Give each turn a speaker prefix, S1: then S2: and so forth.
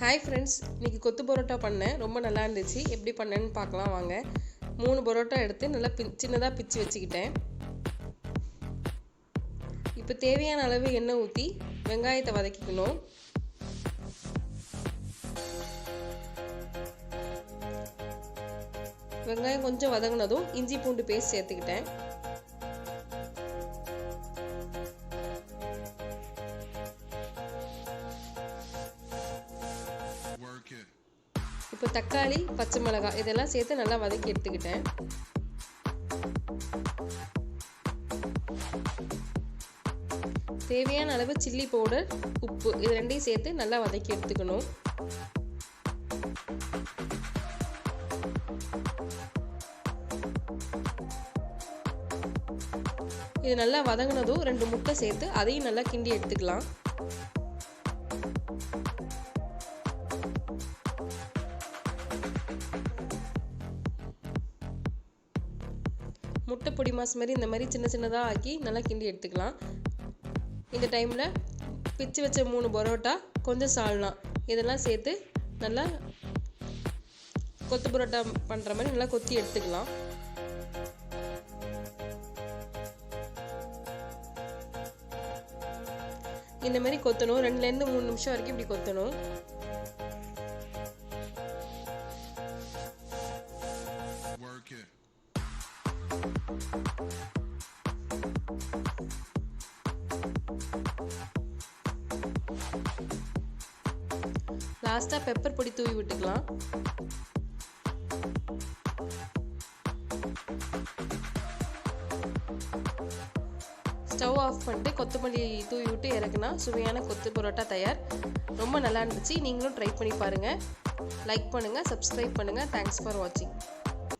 S1: Hi friends இன்றைக்கி கொத்து பரோட்டா பண்ணேன். ரொம்ப நல்லா இருந்துச்சு. எப்படி பண்ணேன்னு பார்க்கலாம் வாங்க. மூணு பரோட்டா எடுத்து நல்லா பி சின்னதாக பிச்சு வச்சுக்கிட்டேன். இப்போ தேவையான அளவு எண்ணெய் ஊற்றி வெங்காயத்தை வதக்கிக்கணும். வெங்காயம் கொஞ்சம் வதங்கினதும் இஞ்சி பூண்டு பேஸ்ட் சேர்த்துக்கிட்டேன். இப்போ தக்காளி பச்சை மிளகாய் இதெல்லாம் சேர்த்து நல்லா வதக்கி எடுத்துக்கிட்டேன். தேவையான அளவு சில்லி பவுடர் உப்பு இது ரெண்டையும் சேர்த்து நல்லா வதக்கி எடுத்துக்கணும். இது நல்லா வதங்கினதும் ரெண்டு முட்டை சேர்த்து அதையும் நல்லா கிண்டி எடுத்துக்கலாம். முட்டை பொடி மாஸ் மாதிரி இந்த மாதிரி சின்ன சின்னதாக ஆக்கி நல்லா கிண்டி எடுத்துக்கலாம். இந்த டைமில் பிச்சு வச்ச மூணு பரோட்டா கொஞ்சம் சால்னா இதெல்லாம் சேர்த்து நல்லா கொத்து பரோட்டா பண்ணுற மாதிரி நல்லா கொத்தி எடுத்துக்கலாம். இந்த மாதிரி கொத்தணும். ரெண்டுலேருந்து மூணு நிமிஷம் வரைக்கும் இப்படி கொத்தணும். லாஸ்ட்டாக பெப்பர் பொடி தூவி விட்டுக்கலாம். ஸ்டவ் ஆஃப் பண்ணிட்டு கொத்தமல்லி தூவி விட்டு இறக்குனா சுவையான கொத்து பரோட்டா தயார். ரொம்ப நல்லா இருந்துச்சு. நீங்களும் ட்ரை பண்ணி பாருங்கள் லைக் பண்ணுங்கள் சப்ஸ்கிரைப் பண்ணுங்கள் தேங்க்ஸ் ஃபார் வாட்சிங்